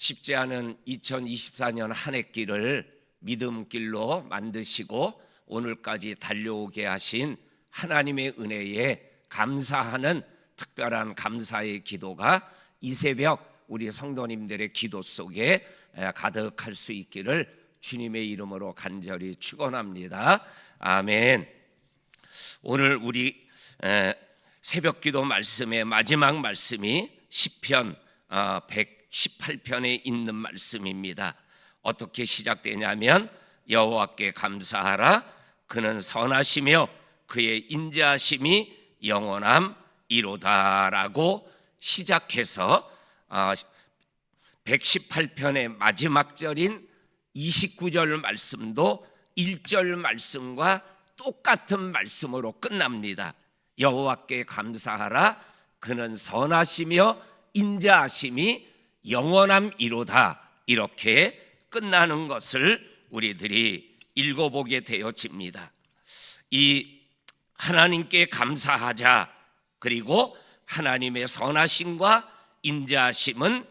쉽지 않은 2024년 한 해 길을 믿음 길로 만드시고 오늘까지 달려오게 하신 하나님의 은혜에 감사하는 특별한 감사의 기도가 이 새벽 우리 성도님들의 기도 속에 가득할 수 있기를 주님의 이름으로 간절히 축원합니다. 아멘. 오늘 우리 새벽 기도 말씀의 마지막 말씀이 시편 118편에 있는 말씀입니다. 어떻게 시작되냐면 여호와께 감사하라 그는 선하시며 그의 인자하심이 영원함이로다라고 시작해서 118편의 마지막 절인 29절 말씀도 1절 말씀과 똑같은 말씀으로 끝납니다. 여호와께 감사하라 그는 선하시며 인자하심이 영원함이로다 이렇게 끝나는 것을 우리들이 읽어보게 되어집니다. 이 하나님께 감사하자 그리고 하나님의 선하심과 인자하심은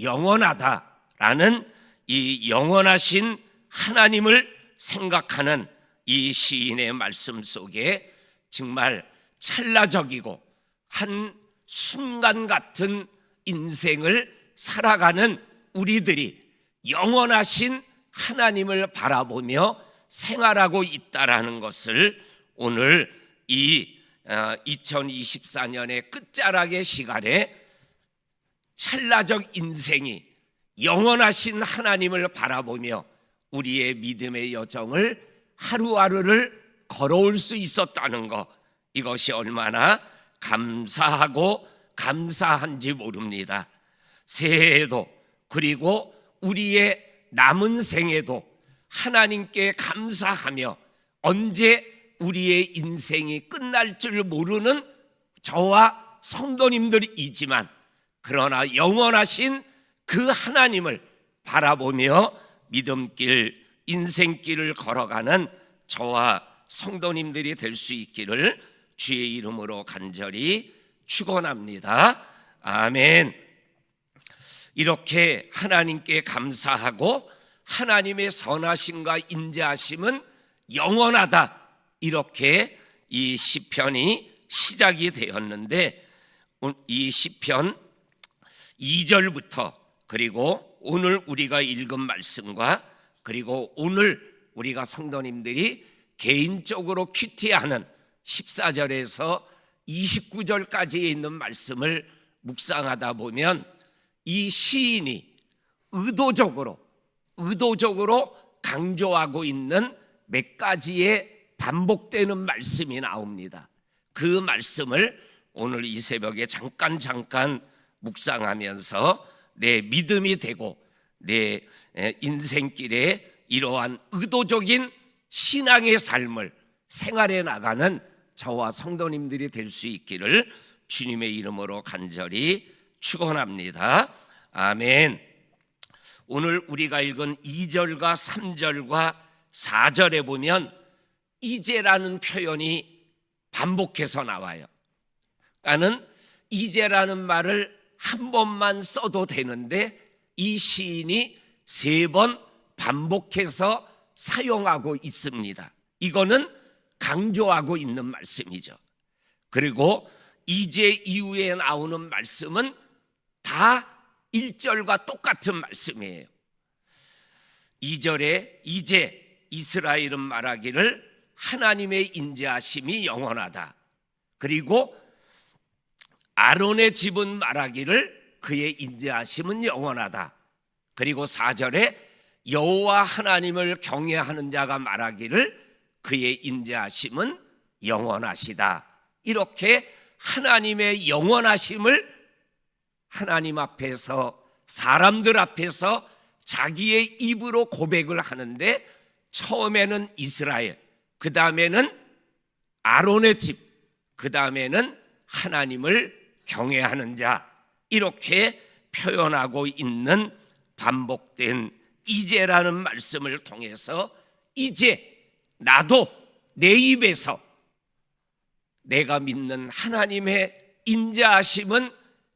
영원하다라는 이 영원하신 하나님을 생각하는 이 시인의 말씀 속에 정말 찰나적이고 한 순간 같은 인생을 살아가는 우리들이 영원하신 하나님을 바라보며 생활하고 있다라는 것을 오늘 이 2024년의 끝자락의 시간에 찰나적 인생이 영원하신 하나님을 바라보며 우리의 믿음의 여정을 하루하루를 걸어올 수 있었다는 것 이것이 얼마나 감사하고 감사한지 모릅니다. 새해에도 그리고 우리의 남은 생에도 하나님께 감사하며 언제 우리의 인생이 끝날 줄 모르는 저와 성도님들이지만 그러나 영원하신 그 하나님을 바라보며 믿음길 인생길을 걸어가는 저와 성도님들이 될 수 있기를 주의 이름으로 간절히 축원합니다. 아멘. 이렇게 하나님께 감사하고 하나님의 선하심과 인자하심은 영원하다. 이렇게 이 시편이 시작이 되었는데 이 시편 2절부터 그리고 오늘 우리가 읽은 말씀과 그리고 오늘 우리가 성도님들이 개인적으로 큐티하는 14절에서 29절까지에 있는 말씀을 묵상하다 보면 이 시인이 의도적으로 의도적으로 강조하고 있는 몇 가지의 반복되는 말씀이 나옵니다. 그 말씀을 오늘 이 새벽에 잠깐 잠깐 묵상하면서 내 믿음이 되고 내 인생길에 이러한 의도적인 신앙의 삶을 생활해 나가는 저와 성도님들이 될 수 있기를 주님의 이름으로 간절히 축원합니다. 아멘. 오늘 우리가 읽은 2절과 3절과 4절에 보면 이제라는 표현이 반복해서 나와요. 나는 이제라는 말을 한 번만 써도 되는데 이 시인이 세 번 반복해서 사용하고 있습니다. 이거는 강조하고 있는 말씀이죠. 그리고 이제 이후에 나오는 말씀은 다 1절과 똑같은 말씀이에요. 2절에 이제 이스라엘은 말하기를 하나님의 인자하심이 영원하다. 그리고 아론의 집은 말하기를 그의 인자하심은 영원하다. 그리고 4절에 여호와 하나님을 경외하는 자가 말하기를 그의 인자하심은 영원하시다. 이렇게 하나님의 영원하심을 하나님 앞에서 사람들 앞에서 자기의 입으로 고백을 하는데 처음에는 이스라엘, 그 다음에는 아론의 집, 그 다음에는 하나님을 경외하는 자 이렇게 표현하고 있는 반복된 이제라는 말씀을 통해서 이제 나도 내 입에서 내가 믿는 하나님의 인자하심은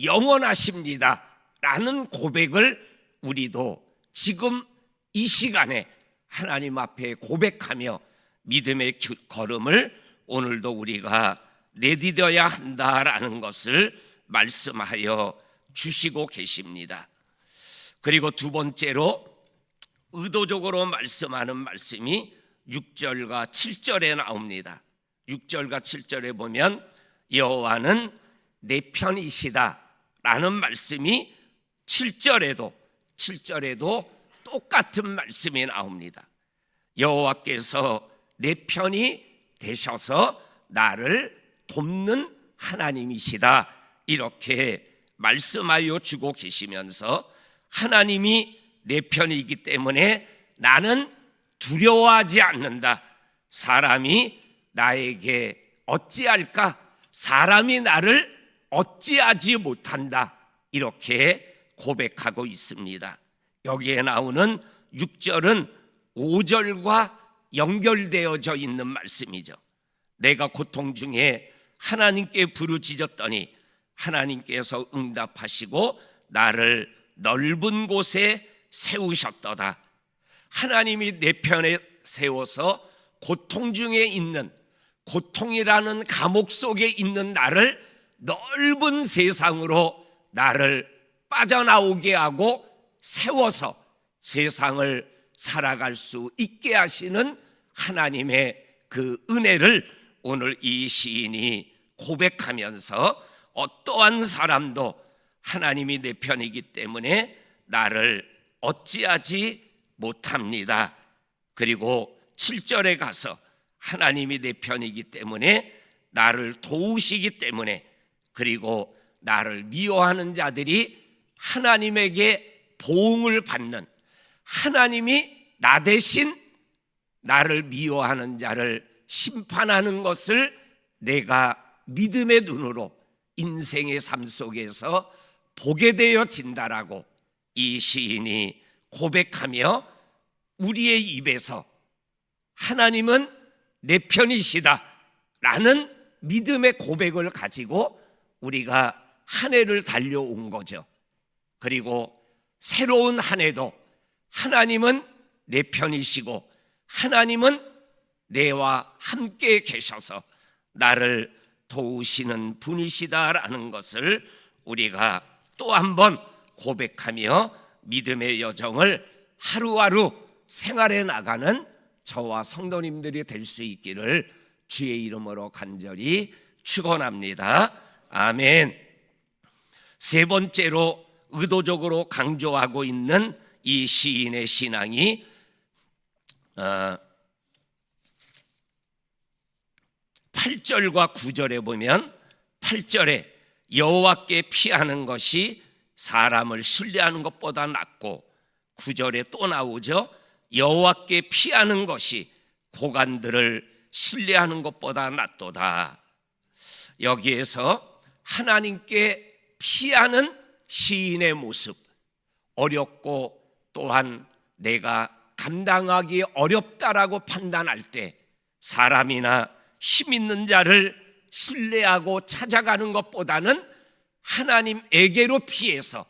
영원하십니다. 라는 고백을 우리도 지금 이 시간에 하나님 앞에 고백하며 믿음의 겨- 걸음을 오늘도 우리가 내디뎌야 한다라는 것을 말씀하여 주시고 계십니다. 그리고 두 번째로 의도적으로 말씀하는 말씀이 6절과 7절에 나옵니다. 6절과 7절에 보면 여호와는 내 편이시다라는 말씀이 7절에도 7절에도 똑같은 말씀이 나옵니다. 여호와께서 내 편이 되셔서 나를 돕는 하나님이시다. 이렇게 말씀하여 주고 계시면서 하나님이 내 편이기 때문에 나는 두려워하지 않는다. 사람이 나에게 어찌할까? 사람이 나를 어찌하지 못한다. 이렇게 고백하고 있습니다. 여기에 나오는 6절은 5절과 연결되어져 있는 말씀이죠. 내가 고통 중에 하나님께 부르짖었더니 하나님께서 응답하시고 나를 넓은 곳에 세우셨도다. 하나님이 내 편에 세워서 고통 중에 있는 고통이라는 감옥 속에 있는 나를 넓은 세상으로 나를 빠져나오게 하고 세워서 세상을 살아갈 수 있게 하시는 하나님의 그 은혜를 오늘 이 시인이 고백하면서 어떠한 사람도 하나님이 내 편이기 때문에 나를 어찌하지 못합니다. 그리고 7절에 가서 하나님이 내 편이기 때문에 나를 도우시기 때문에 그리고 나를 미워하는 자들이 하나님에게 보응을 받는 하나님이 나 대신 나를 미워하는 자를 심판하는 것을 내가 믿음의 눈으로 인생의 삶 속에서 보게 되어진다라고 이 시인이 고백하며 우리의 입에서 하나님은 내 편이시다 라는 믿음의 고백을 가지고 우리가 한 해를 달려온 거죠. 그리고 새로운 한 해도 하나님은 내 편이시고 하나님은 내와 함께 계셔서 나를 도우시는 분이시다라는 것을 우리가 또 한 번 고백하며 믿음의 여정을 하루하루 생활해 나가는 저와 성도님들이 될 수 있기를 주의 이름으로 간절히 축원합니다. 아멘. 세 번째로 의도적으로 강조하고 있는 이 시인의 신앙이 어, 8절과 9절에 보면 8절에 여호와께 피하는 것이 사람을 신뢰하는 것보다 낫고 9절에 또 나오죠. 여호와께 피하는 것이 고관들을 신뢰하는 것보다 낫도다. 여기에서 하나님께 피하는 시인의 모습. 어렵고 또한 내가 감당하기 어렵다라고 판단할 때 사람이나 힘 있는 자를 신뢰하고 찾아가는 것보다는 하나님에게로 피해서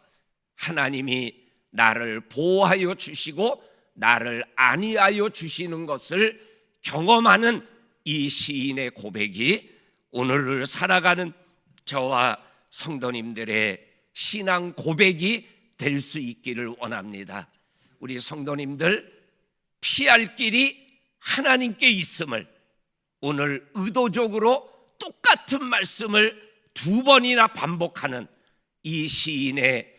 하나님이 나를 보호하여 주시고 나를 안위하여 주시는 것을 경험하는 이 시인의 고백이 오늘을 살아가는 저와 성도님들의 신앙 고백이 될 수 있기를 원합니다. 우리 성도님들 피할 길이 하나님께 있음을 오늘 의도적으로 똑같은 말씀을 두 번이나 반복하는 이 시인의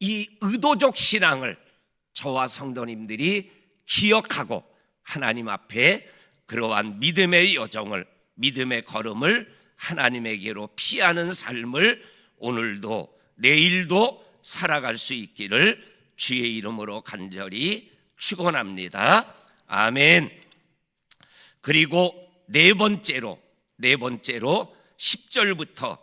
이 의도적 신앙을 저와 성도님들이 기억하고 하나님 앞에 그러한 믿음의 여정을 믿음의 걸음을 하나님에게로 피하는 삶을 오늘도 내일도 살아갈 수 있기를 주의 이름으로 간절히 축원합니다. 아멘. 그리고 네 번째로 네 번째로 10절부터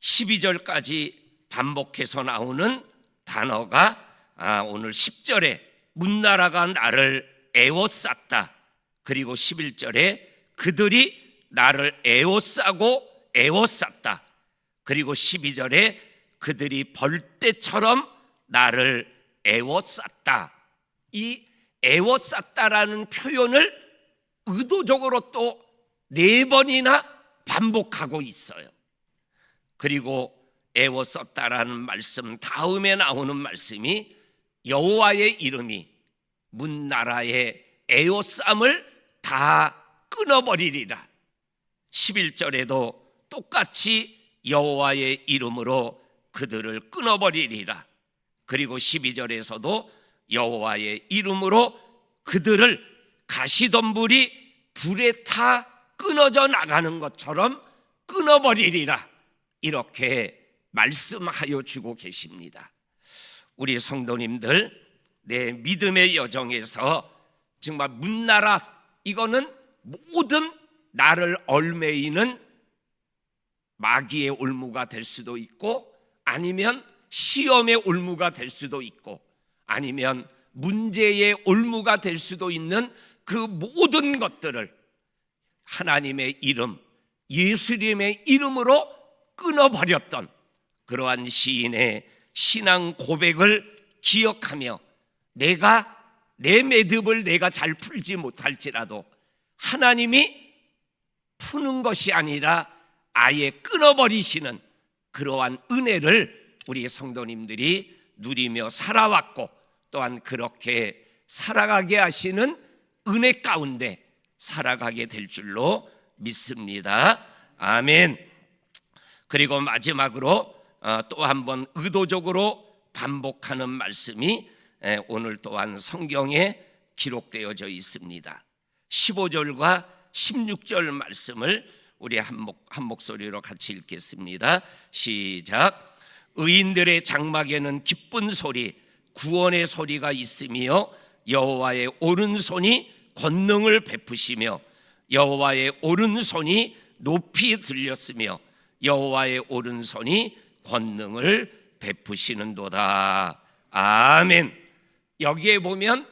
12절까지 반복해서 나오는 단어가 아, 오늘 10절에 문나라가 나를 애워쌌다. 그리고 11절에 그들이 나를 애워싸고 애워쌌다. 그리고 12절에 그들이 벌떼처럼 나를 애워쌌다. 이 애워쌌다라는 표현을 의도적으로 또 네 번이나 반복하고 있어요. 그리고 애워썼다라는 말씀 다음에 나오는 말씀이 여호와의 이름이 문나라의 애워쌈을 다 끊어버리리라. 11절에도 똑같이 여호와의 이름으로 그들을 끊어버리리라. 그리고 12절에서도 여호와의 이름으로 그들을 가시덤불이 불에 타 끊어져 나가는 것처럼 끊어버리리라. 이렇게 말씀하여 주고 계십니다. 우리 성도님들 내 믿음의 여정에서 정말 문나라 이거는 모든 나를 얼매이는 마귀의 올무가 될 수도 있고 아니면 시험의 올무가 될 수도 있고 아니면 문제의 올무가 될 수도 있는 그 모든 것들을 하나님의 이름 예수님의 이름으로 끊어버렸던 그러한 시인의 신앙 고백을 기억하며 내가 내 매듭을 내가 잘 풀지 못할지라도 하나님이 푸는 것이 아니라 아예 끊어버리시는 그러한 은혜를 우리 성도님들이 누리며 살아왔고 또한 그렇게 살아가게 하시는 은혜 가운데 살아가게 될 줄로 믿습니다. 아멘. 그리고 마지막으로 어, 또한 번 의도적으로 반복하는 말씀이 에, 오늘 또한 성경에 기록되어져 있습니다. 15절과 16절 말씀을 우리 한, 목, 한 목소리로 같이 읽겠습니다. 시작. 의인들의 장막에는 기쁜 소리, 구원의 소리가 있으며 여호와의 오른손이 권능을 베푸시며 여호와의 오른손이 높이 들렸으며 여호와의 오른손이 권능을 베푸시는도다. 아멘. 여기에 보면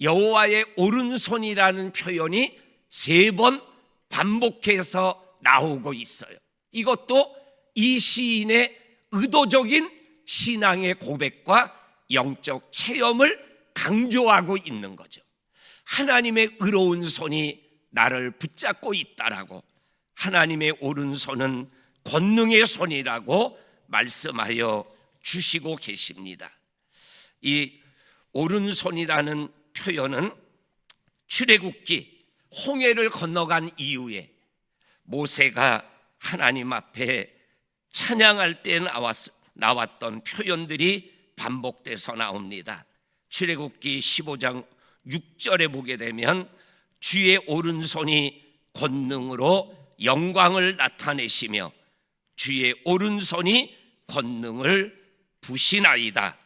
여호와의 오른손이라는 표현이 세 번 반복해서 나오고 있어요. 이것도 이 시인의 의도적인 신앙의 고백과 영적 체험을 강조하고 있는 거죠. 하나님의 의로운 손이 나를 붙잡고 있다라고 하나님의 오른손은 권능의 손이라고 말씀하여 주시고 계십니다. 이 오른손이라는 표현은 출애굽기 홍해를 건너간 이후에 모세가 하나님 앞에 찬양할 때 나왔, 나왔던 표현들이 반복돼서 나옵니다. 출애굽기 15장 6절에 보게 되면 주의 오른손이 권능으로 영광을 나타내시며 주의 오른손이 권능을 부시나이다.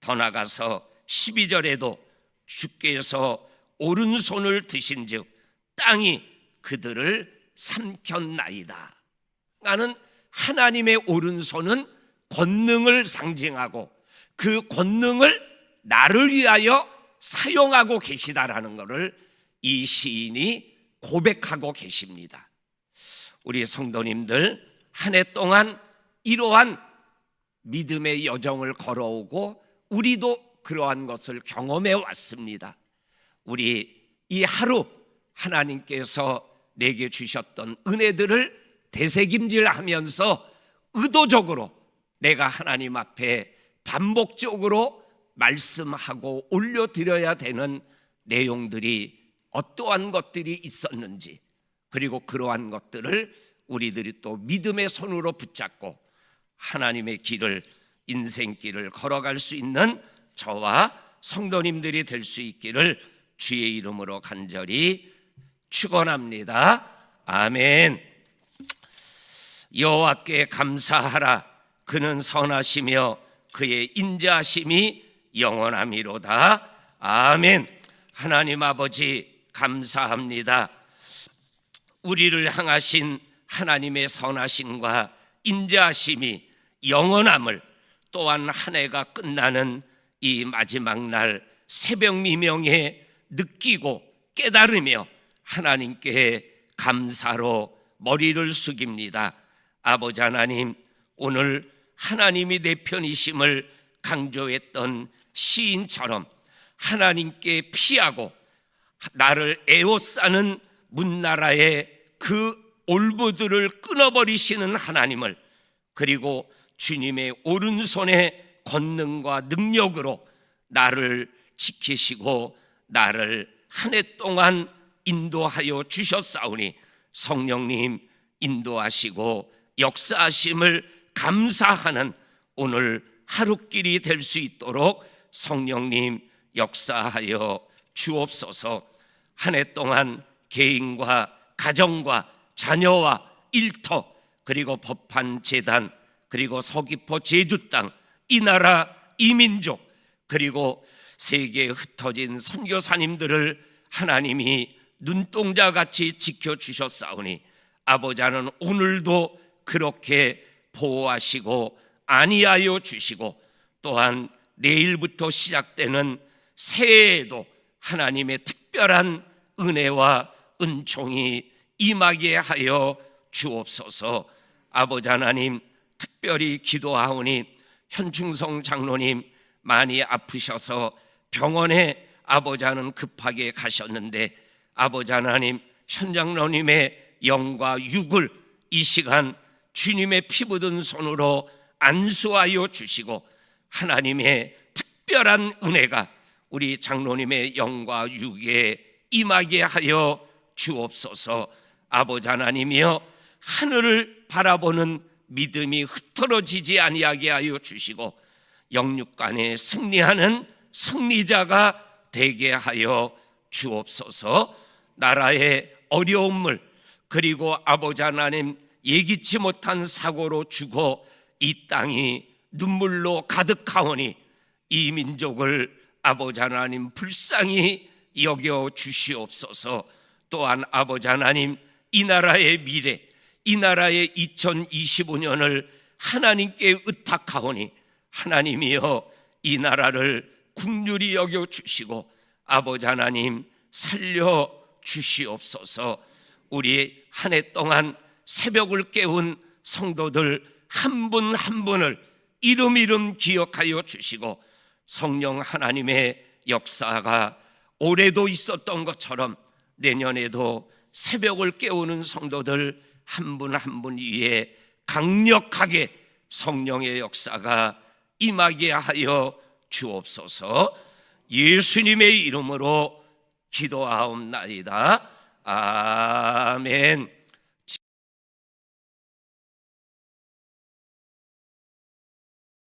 더 나가서 12절에도 주께서 오른손을 드신즉 땅이 그들을 삼켰나이다. 나는 하나님의 오른손은 권능을 상징하고 그 권능을 나를 위하여 사용하고 계시다라는 것을 이 시인이 고백하고 계십니다. 우리 성도님들 한 해 동안 이러한 믿음의 여정을 걸어오고 우리도 그러한 것을 경험해 왔습니다. 우리 이 하루 하나님께서 내게 주셨던 은혜들을 되새김질 하면서 의도적으로 내가 하나님 앞에 반복적으로 말씀하고 올려드려야 되는 내용들이 어떠한 것들이 있었는지 그리고 그러한 것들을 우리들이 또 믿음의 손으로 붙잡고 하나님의 길을 인생길을 걸어갈 수 있는 저와 성도님들이 될 수 있기를 주의 이름으로 간절히 축원합니다. 아멘. 여호와께 감사하라. 그는 선하시며 그의 인자하심이 영원함이로다. 아멘. 하나님 아버지 감사합니다. 우리를 향하신 하나님의 선하심과 인자하심이 영원함을 또한 한 해가 끝나는 이 마지막 날 새벽 미명에 느끼고 깨달으며 하나님께 감사로 머리를 숙입니다. 아버지 하나님, 오늘 하나님이 내 편이심을 강조했던 시인처럼 하나님께 피하고 나를 에워싸는 문나라의 그 올부들을 끊어버리시는 하나님을 그리고 주님의 오른손의 권능과 능력으로 나를 지키시고 나를 한 해 동안 인도하여 주셨사오니 성령님 인도하시고 역사하심을 감사하는 오늘 하루길이 될수 있도록 성령님 역사하여 주옵소서. 한 해 동안 개인과 가정과 자녀와 일터 그리고 법한 재단 그리고 서귀포 제주 땅 이 나라 이 민족 그리고 세계에 흩어진 선교사님들을 하나님이 눈동자 같이 지켜 주셨사오니 아버지는 오늘도 그렇게 보호하시고 안위하여 주시고 또한 내일부터 시작되는 새해에도 하나님의 특별한 은혜와 은총이 임하게 하여 주옵소서. 아버지 하나님 특별히 기도하오니 현충성 장로님 많이 아프셔서 병원에 아버지 하는 급하게 가셨는데 아버지 하나님 현 장로님의 영과 육을 이 시간 주님의 피 묻은 손으로 안수하여 주시고 하나님의 특별한 은혜가 우리 장로님의 영과 육에 임하게 하여 주옵소서. 아버지 하나님이여 하늘을 바라보는 믿음이 흩어지지 아니하게 하여 주시고 영육간에 승리하는 승리자가 되게 하여 주옵소서. 나라의 어려움을 그리고 아버지 하나님 예기치 못한 사고로 죽어 이 땅이 눈물로 가득하오니 이 민족을 아버지 하나님 불쌍히 여겨 주시옵소서. 또한 아버지 하나님 이 나라의 미래 이 나라의 2025년을 하나님께 의탁하오니 하나님이여 이 나라를 국률이 여겨 주시고 아버지 하나님 살려 주시옵소서. 우리 한 해 동안 새벽을 깨운 성도들 한 분한 분을 이름 이름 기억하여 주시고 성령 하나님의 역사가 올해도 있었던 것처럼 내년에도 새벽을 깨우는 성도들 한 분 한 분 위에 강력하게 성령의 역사가 임하게 하여 주옵소서 예수님의 이름으로 기도하옵나이다. 아멘.